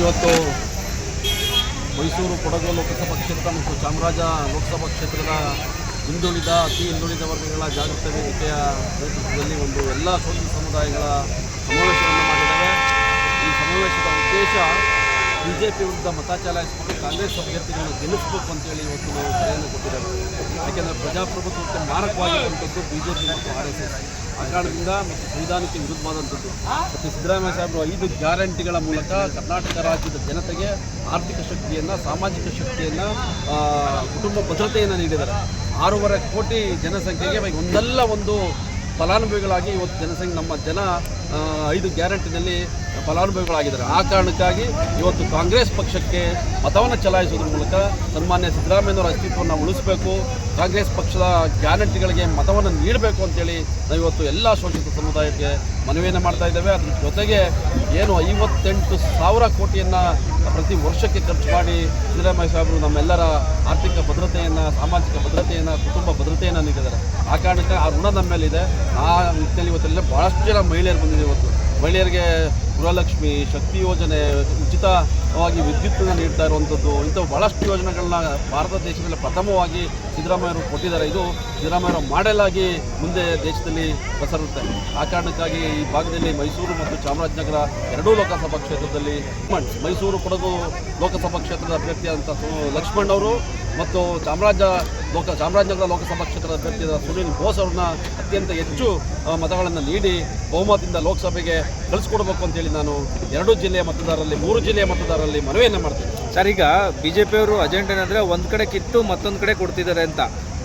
ಇವತ್ತು ಮೈಸೂರು ಕೊಡಗು ಲೋಕಸಭಾ ಕ್ಷೇತ್ರ ಮತ್ತು ಚಾಮರಾಜ ಲೋಕಸಭಾ ಕ್ಷೇತ್ರದ ಹಿಂದುಳಿದ, ಅತಿ ಹಿಂದುಳಿದ ವರ್ಗಗಳ ಜಾಗೃತ ವೇದಿಕೆಯ ನೇತೃತ್ವದಲ್ಲಿ ಒಂದು ಎಲ್ಲ ಸೋದರ ಸಮುದಾಯಗಳ ಸಮಾವೇಶವನ್ನು ಮಾಡಿದ್ದಾರೆ ಈ ಸಮಾವೇಶದ ಉದ್ದೇಶ ಬಿ ಜೆ ಪಿ ವಿರುದ್ಧ ಮತ ಚಲಾಯಿಸಬೇಕು ಕಾಂಗ್ರೆಸ್ ಅಭ್ಯರ್ಥಿಗಳನ್ನು ಗೆಲ್ಲಿಸಬೇಕು ಅಂತೇಳಿ ಇವತ್ತು ನಾವು ಕರೆಯನ್ನು ಕೊಟ್ಟಿದ್ದೇವೆ. ಯಾಕೆಂದರೆ ಪ್ರಜಾಪ್ರಭುತ್ವಕ್ಕೆ ಮಾರಕವಾಗಿರುವಂಥದ್ದು ಬಿ ಜೆ ಪಿ ಮತ್ತು ಆರ್ ಎಸ್ ಎಸ್. ಆ ಕಾರಣದಿಂದ ಮತ್ತು ಸಂವಿಧಾನಕ್ಕೆ ವಿರುದ್ಧವಾದಂಥದ್ದು. ಮತ್ತು ಸಿದ್ದರಾಮಯ್ಯ ಸಾಹೇಬರು ಐದು ಗ್ಯಾರಂಟಿಗಳ ಮೂಲಕ ಕರ್ನಾಟಕ ರಾಜ್ಯದ ಜನತೆಗೆ ಆರ್ಥಿಕ ಶಕ್ತಿಯನ್ನು, ಸಾಮಾಜಿಕ ಶಕ್ತಿಯನ್ನು ಕುಟುಂಬ ಭದ್ರತೆಯನ್ನು ನೀಡಿದ್ದಾರೆ. ಆರೂವರೆ ಕೋಟಿ ಜನಸಂಖ್ಯೆಗೆ ಒಂದಲ್ಲ ಒಂದು ಫಲಾನುಭವಿಗಳಾಗಿ ಇವತ್ತು ಜನಸಂಖ್ಯೆ ನಮ್ಮ ಜನ ಐದು ಗ್ಯಾರಂಟಿನಲ್ಲಿ ಫಲಾನುಭವಿಗಳಾಗಿದ್ದಾರೆ. ಆ ಕಾರಣಕ್ಕಾಗಿ ಇವತ್ತು ಕಾಂಗ್ರೆಸ್ ಪಕ್ಷಕ್ಕೆ ಮತವನ್ನು ಚಲಾಯಿಸೋದ್ರ ಮೂಲಕ ಸನ್ಮಾನ್ಯ ಸಿದ್ದರಾಮಯ್ಯನವರ ಅಸ್ತಿತ್ವವನ್ನು ಉಳಿಸಬೇಕು, ಕಾಂಗ್ರೆಸ್ ಪಕ್ಷದ ಗ್ಯಾರಂಟಿಗಳಿಗೆ ಮತವನ್ನು ನೀಡಬೇಕು ಅಂತೇಳಿ ನಾವು ಇವತ್ತು ಎಲ್ಲ ಶೋಷಿತ ಸಮುದಾಯಕ್ಕೆ ಮನವಿಯನ್ನು ಮಾಡ್ತಾ ಇದ್ದೇವೆ. ಅದ್ರ ಜೊತೆಗೆ ಏನು ಐವತ್ತೆಂಟು ಸಾವಿರ ಕೋಟಿಯನ್ನು ಪ್ರತಿ ವರ್ಷಕ್ಕೆ ಖರ್ಚು ಮಾಡಿ ಸಿದ್ದರಾಮಯ್ಯ ಸಾಹೇಬರು ನಮ್ಮೆಲ್ಲರ ಆರ್ಥಿಕ ಭದ್ರತೆಯನ್ನು, ಸಾಮಾಜಿಕ ಭದ್ರತೆಯನ್ನು, ಕುಟುಂಬ ಭದ್ರತೆಯನ್ನು ನೀಡಿದ್ದಾರೆ. ಆ ಕಾರಣಕ್ಕೆ ಆ ಋಣ ನಮ್ಮ ಮೇಲಿದೆ ಆ ನಿಟ್ಟಿನಲ್ಲಿ ಇವತ್ತೆಲ್ಲ ಭಾಳಷ್ಟು ಜನ ಮಹಿಳೆಯರು ಬಂದಿದೆ ಇವತ್ತು. ಮಹಿಳೆಯರಿಗೆ ಗೃಹಲಕ್ಷ್ಮಿ ಶಕ್ತಿ ಯೋಜನೆ ಉಚಿತವಾಗಿ ವಿದ್ಯುತ್ತನ್ನು ನೀಡ್ತಾ ಇರುವಂಥದ್ದು, ಇಂಥ ಭಾಳಷ್ಟು ಯೋಜನೆಗಳನ್ನ ಭಾರತ ದೇಶದಲ್ಲಿ ಪ್ರಥಮವಾಗಿ ಸಿದ್ದರಾಮಯ್ಯವರು ಕೊಟ್ಟಿದ್ದಾರೆ. ಇದು ಸಿದ್ದರಾಮಯ್ಯರ ಮಾಡೆಲ್ ಆಗಿ ಮುಂದೆ ದೇಶದಲ್ಲಿ ಪ್ರಸರುತ್ತೆ ಆ ಕಾರಣಕ್ಕಾಗಿ ಈ ಭಾಗದಲ್ಲಿ ಮೈಸೂರು ಮತ್ತು ಚಾಮರಾಜನಗರ ಎರಡೂ ಲೋಕಸಭಾ ಕ್ಷೇತ್ರದಲ್ಲಿ ಲಕ್ಷ್ಮಣ್ ಮೈಸೂರು ಕೊಡಗು ಲೋಕಸಭಾ ಕ್ಷೇತ್ರದ ಅಭ್ಯರ್ಥಿ ಸು- ಲಕ್ಷ್ಮಣ್ ಅವರು ಮತ್ತು ಚಾಮರಾಜ ಲೋಕ, ಚಾಮರಾಜನಗರ ಲೋಕಸಭಾ ಕ್ಷೇತ್ರದ ಅಭ್ಯರ್ಥಿಯಾದ ಸುನೀಲ್ ಬೋಸ್ ಅವ್ರನ್ನ ಅತ್ಯಂತ ಹೆಚ್ಚು ಮತಗಳನ್ನು ನೀಡಿ ಬಹುಮತದಿಂದ ಲೋಕಸಭೆಗೆ ಕಳಿಸ್ಕೊಡ್ಬೇಕು ಅಂತೇಳಿ ನಾನು ಎರಡು ಜಿಲ್ಲೆಯ ಮತದಾರರಲ್ಲಿ ಮೂರು ಜಿಲ್ಲೆಯ ಮತದಾರರಲ್ಲಿ ಮನವಿಯನ್ನು ಮಾಡ್ತೀನಿ. ಸರ್ ಈಗ ಬಿಜೆಪಿಯವರು ಅಜೆಂಡ ಏನಂದ್ರೆ ಒಂದ್ ಕಡೆ ಕಿತ್ತು ಮತ್ತೊಂದ್ ಕಡೆ ಕೊಡ್ತಿದ್ದಾರೆ ಅಂತ.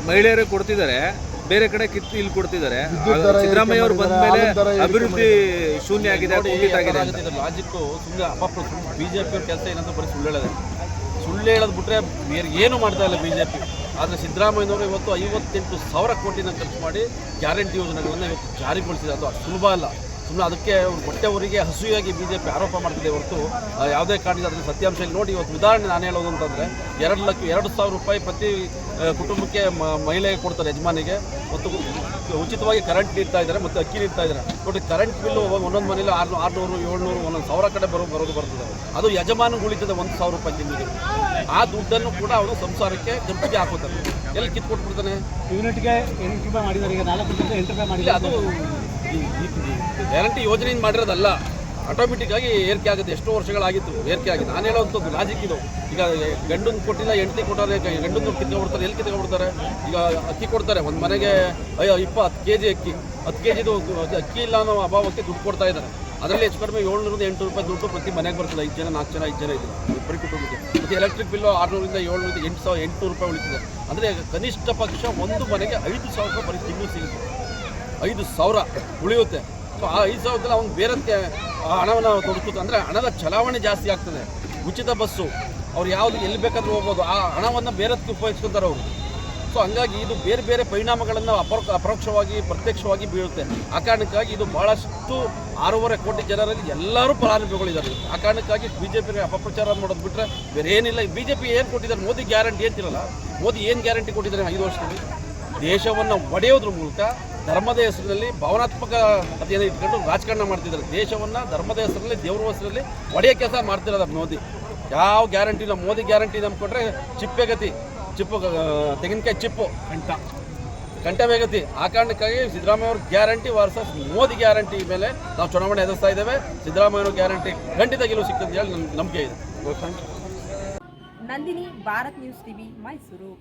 ಮಹಿಳೆಯರಿಗೆ ಕೊಡ್ತಿದ್ದಾರೆ ಬೇರೆ ಕಡೆ ಕಿತ್ತು ಇಲ್ಲಿ ಕೊಡ್ತಿದ್ದಾರೆ. ಸಿದ್ದರಾಮಯ್ಯ ಅವರು ಬಂದ ಮೇಲೆ ಅಭಿವೃದ್ಧಿ ಶೂನ್ಯ ಆಗಿದೆ ಲಾಜಿಕ್ಕು ಸುಮ್ಮನೆ ಅಪಪ್ರ ಬಿ ಜೆ ಪಿಯವ್ರ ಕೆಲಸ ಏನಂತ ಬರೀ ಸುಳ್ಳು ಹೇಳೋದು. ಸುಳ್ಳು ಹೇಳೋದು ಬಿಟ್ಟರೆ ಬೇರೆ ಏನು ಮಾಡ್ತಾ ಇಲ್ಲ ಬಿ ಜೆ ಪಿ ಆದರೆ ಸಿದ್ದರಾಮಯ್ಯನವರು ಇವತ್ತು ಐವತ್ತೆಂಟು ಸಾವಿರ ಕೋಟಿನ ಖರ್ಚು ಮಾಡಿ ಗ್ಯಾರಂಟಿ ಯೋಜನೆಗಳನ್ನು ಇವತ್ತು ಜಾರಿಗೊಳಿಸಿದೆ ಅದು ಸುಲಭ ಅಲ್ಲ. ಸುಮ್ಮನೆ ಅದಕ್ಕೆ ಹೊಟ್ಟೆ ಊರಿಗೆ ಹಸುವಾಗಿ ಬಿ ಜೆ ಪಿ ಆರೋಪ ಮಾಡ್ತಿದೆ ಹೊರತು ಯಾವುದೇ ಕಾರಣ ಅದನ್ನು ಸತ್ಯಾಂಶ ಇಲ್ಲ ನೋಡಿ ಇವತ್ತು ಉದಾಹರಣೆ ನಾನು ಹೇಳೋದು ಅಂತಂದರೆ ಎರಡು ಲಕ್ಷ ಎರಡು ಸಾವಿರ ರೂಪಾಯಿ ಪ್ರತಿ ಕುಟುಂಬಕ್ಕೆ ಮಹಿಳೆಗೆ ಕೊಡ್ತಾರೆ ಯಜಮಾನಿಗೆ. ಮತ್ತು ಉಚಿತವಾಗಿ ಕರೆಂಟ್ ನೀಡ್ತಾ ಇದ್ದಾರೆ ಮತ್ತು ಅಕ್ಕಿ ನೀಡ್ತಾ ಇದ್ದಾರೆ. ನೋಡಿ ಕರೆಂಟ್ ಬಿಲ್ಲು ಒಂದೊಂದು ಮನೇಲಿ ಆರು ಆರುನೂರು ಏಳ್ನೂರು ಒಂದೊಂದು ಸಾವಿರ ಕಡೆ ಬರೋ ಬರೋದು ಬರ್ತದೆ. ಅದು ಯಜಮಾನಿಗೆ ಉಳಿತದೆ ಒಂದು ಸಾವಿರ ರೂಪಾಯಿ ತಿಂಗಳಿಗೆ ಆ ದುಡ್ಡನ್ನು ಕೂಡ ಅವನು ಸಂಸಾರಕ್ಕೆ ಖರ್ಚಿಗೆ ಹಾಕೋತಾನೆ. ಎಲ್ಲಿ ಕಿತ್ಕೊಟ್ಬಿಡ್ತಾನೆ? ಯೂನಿಟ್ಗೆ ಎಂಟು ರೂಪಾಯಿ ಮಾಡಿದ್ದಾರೆ. ಈಗ ನಾಲ್ಕು ಎಂಟು ರೂಪಾಯಿ ಮಾಡಿದ್ದಾರೆ ಅದು ಗ್ಯಾರಂಟಿ ಯೋಜನೆಯಿಂದ ಮಾಡಿರೋದಲ್ಲ ಆಟೋಮೆಟಿಕ್ ಆಗಿ ಏರಿಕೆ ಆಗುತ್ತೆ. ಎಷ್ಟೋ ವರ್ಷಗಳಾಗಿತ್ತು, ಏರಿಕೆ ಆಗಿದೆ. ನಾನು ಹೇಳೋವಂಥದ್ದು ಲಾಜಿಕ್ ಇದು. ಈಗ ಗಂಡನ ಕೊಟ್ಟಿಲ್ಲ, ಹೆಂಡತಿ ಕೊಟ್ಟಾರೆ ಗಂಡನ ಕಿತ್ಕೊಬಿಡ್ತಾರೆ ಎಲ್ಲಿ ಕಿತ್ಕೊಬಿಡ್ತಾರೆ ಈಗ ಅಕ್ಕಿ ಕೊಡ್ತಾರೆ. ಒಂದು ಮನೆಗೆ, ಅಯ್ಯೋ ಇಪ್ಪ ಹತ್ತು ಕೆ ಜಿ ಅಕ್ಕಿ. ಹತ್ತು ಕೆ ಜಿದು ಅಕ್ಕಿ ಇಲ್ಲ ಅನ್ನೋ ಅಭಾವಕ್ಕೆ ದುಡ್ಡು ಕೊಡ್ತಾ ಇದ್ದಾರೆ. ಅದರಲ್ಲಿ ಹೆಚ್ಚು ಕಡಿಮೆ ಏಳ್ನೂರಿಂದ ಎಂಟು ರೂಪಾಯಿ ದುಡ್ಡು ಪ್ರತಿ ಮನೆಗೆ ಬರ್ತದೆ. ಐದು ಜನ, ನಾಲ್ಕು ಜನ, ಐದು ಜನ ಇದ್ದಾರೆ ಇಬ್ಬರಿ ಕುಟುಂಬಕ್ಕೆ ಮತ್ತು ಎಲೆಕ್ಟ್ರಿಕ್ ಬಿಲ್ಲು ಆರುನೂರಿಂದ ಏಳ್ನೂರಿಂದ ಎಂಟು ಸಾವಿರ ಎಂಟು ರೂಪಾಯಿ ಉಳಿತಿದೆ. ಅಂದರೆ ಕನಿಷ್ಠ ಪಕ್ಷ ಒಂದು ಮನೆಗೆ ಐದು ಸಾವಿರ ರೂಪಾಯಿ ಬರೀ ತಿಂಗಳು ಸಿಗುತ್ತೆ. ಐದು ಸಾವಿರ ಉಳಿಯುತ್ತೆ. ಸೊ, ಆ ಐದು ಸಾವಿರದಲ್ಲಿ ಅವ್ನು ಬೇರೆ ಹಣವನ್ನು ತೊಡಕುತ್ತೆ ಅಂದರೆ ಹಣದ ಚಲಾವಣೆ ಜಾಸ್ತಿ ಆಗ್ತದೆ. ಉಚಿತ ಬಸ್ಸು, ಅವ್ರು ಯಾವುದು ಎಲ್ಲಿ ಬೇಕಾದರೂ ಹೋಗ್ಬೋದು. ಆ ಹಣವನ್ನು ಬೇರೆದಕ್ಕೆ ಉಪಯೋಗಿಸ್ಕೊತಾರೆ ಅವರು. ಸೊ, ಹಂಗಾಗಿ ಇದು ಬೇರೆ ಬೇರೆ ಪರಿಣಾಮಗಳನ್ನು ಅಪರೋ ಅಪರೋಕ್ಷವಾಗಿ, ಪ್ರತ್ಯಕ್ಷವಾಗಿ ಬೀಳುತ್ತೆ. ಆ ಕಾರಣಕ್ಕಾಗಿ ಇದು ಭಾಳಷ್ಟು ಆರೂವರೆ ಕೋಟಿ ಜನರಲ್ಲಿ ಎಲ್ಲರೂ ಫಲಾನುಭವಿಗಳಿದ್ದಾರೆ. ಆ ಕಾರಣಕ್ಕಾಗಿ ಬಿ ಜೆ ಪಿ ಅಪಪ್ರಚಾರ ಮಾಡೋದು ಬಿಟ್ಟರೆ ಬೇರೆ ಏನಿಲ್ಲ. ಬಿ ಜೆ ಪಿ ಏನು ಕೊಟ್ಟಿದ್ದಾರೆ? ಮೋದಿ ಗ್ಯಾರಂಟಿ ಅಂತಿರಲ್ಲ. ಮೋದಿ ಏನು ಗ್ಯಾರಂಟಿ ಕೊಟ್ಟಿದ್ದಾರೆ ಐದು ವರ್ಷದಲ್ಲಿ? ದೇಶವನ್ನು ಒಡೆಯೋದ್ರ ಮೂಲಕ ಧರ್ಮದ ಹೆಸರಿನಲ್ಲಿ ಭಾವನಾತ್ಮಕ ಅದೇನು ಇಟ್ಕೊಂಡು ರಾಜಕಾರಣ ಮಾಡ್ತಿದ್ದಾರೆ. ದೇಶವನ್ನು ಧರ್ಮದ ಹೆಸರಲ್ಲಿ ದೇವ್ರ ಹೆಸರಲ್ಲಿ ಒಡೆಯ ಕೆಲಸ ಮಾಡ್ತಿರೋದು ಮೋದಿ. ಯಾವ ಗ್ಯಾರಂಟಿ ಇಲ್ಲ. ಮೋದಿ ಗ್ಯಾರಂಟಿ ನಂಬ್ಕೊಂಡ್ರೆ ಚಿಪ್ಪೆ ಗತಿ. ಚಿಪ್ಪು ತೆಂಗಿನಕಾಯಿ ಚಿಪ್ಪು. ಕಂಠ. ಕಂಠವೇ ಗತಿ. ಆ ಕಾರಣಕ್ಕಾಗಿ ಸಿದ್ದರಾಮಯ್ಯ ಅವ್ರ ಗ್ಯಾರಂಟಿ ವರ್ಸಸ್ ಮೋದಿ ಗ್ಯಾರಂಟಿ ಮೇಲೆ ನಾವು ಚುನಾವಣೆ ಎದುರಿಸ್ತಾ ಇದ್ದೇವೆ. ಸಿದ್ದರಾಮಯ್ಯವ್ರ ಗ್ಯಾರಂಟಿ ಖಂಡಿತ ಗೆಲುವು ಸಿಗ್ತದೆ ಹೇಳಿ ನಂಬಿಕೆ ಇದೆ. Nandini Bharat news TV Mysuru.